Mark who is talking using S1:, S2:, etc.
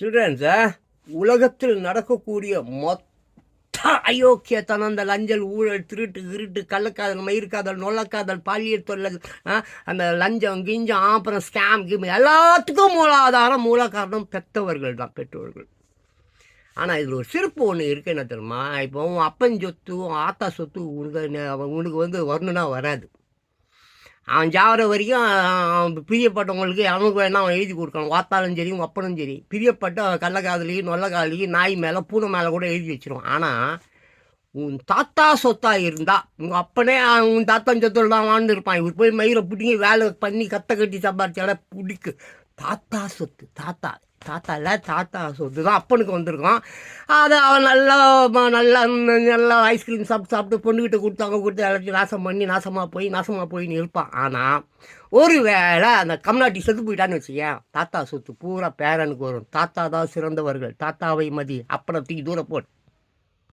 S1: சில்ட்ரன்ஸை உலகத்தில் நடக்கக்கூடிய மொத்த அயோக்கியத்தனம் அந்த லஞ்சல் ஊழல் திருட்டு இருட்டு கள்ளக்காதல் மயிர்காதல் நொல்லக்காதல் பாலியல் தொழில் அந்த லஞ்சம் கிஞ்சம் அப்புறம் ஸ்கேம் கிம் எல்லாத்துக்கும் மூலாதாரம் மூல காரணம் பெற்றவர்கள் தான் பெற்றோர்கள். ஆனால் இதில் ஒரு சிறப்பு ஒன்று இருக்கு என்ன தெரியுமா? இப்போ உன் அப்பன் சொத்து ஆத்தா சொத்து உனக்கு உனக்கு வந்து வரணுன்னா வராது. அவன் ஜாவர வரைக்கும் பிரியப்பட்டவங்களுக்கு அவனுக்கு வேணால் அவன் எழுதி கொடுக்கணும் வாத்தாலும் சரி ஒப்பனும் சரி. பிரியப்பட்ட கள்ளக்காதலிக்கு நொல்லக்காதலிக்கு நாய் மேலே பூனை மேலே கூட எழுதி வச்சிருவான். ஆனால் உன் தாத்தா சொத்தாக இருந்தா உங்கள் அப்பனே உன் தாத்தா சொத்தில் தான் வாழ்ந்துருப்பான் இவர் போய் மயிரை பிடிங்கி வேலை பண்ணி கத்தை கட்டி சம்பாரிச்சால பிடிக்கு. தாத்தா சொத்து தாத்தா. தாத்தா இல்லை தாத்தா சொத்து தான் அப்பனுக்கு வந்திருக்கான். அதை அவன் நல்லா நல்லா நல்லா ஐஸ்கிரீம் சாப்பிட்டு சாப்பிட்டு பொண்ணுக்கிட்ட கொடுத்தாங்க கொடுத்து எல்லாத்தையும் நாசம் பண்ணி நாசமாக போய் நாசமாக போயின்னு இருப்பான். ஆனால் ஒரு வேளை அந்த கம்நாட்டி செத்து போயிட்டான்னு வச்சுக்கேன். தாத்தா சொத்து பூரா பேரனுக்கு வரும். தாத்தா தான் சிறந்தவர்கள். தாத்தாவை மதி. அப்பனை தூக்கி தூர போட்டு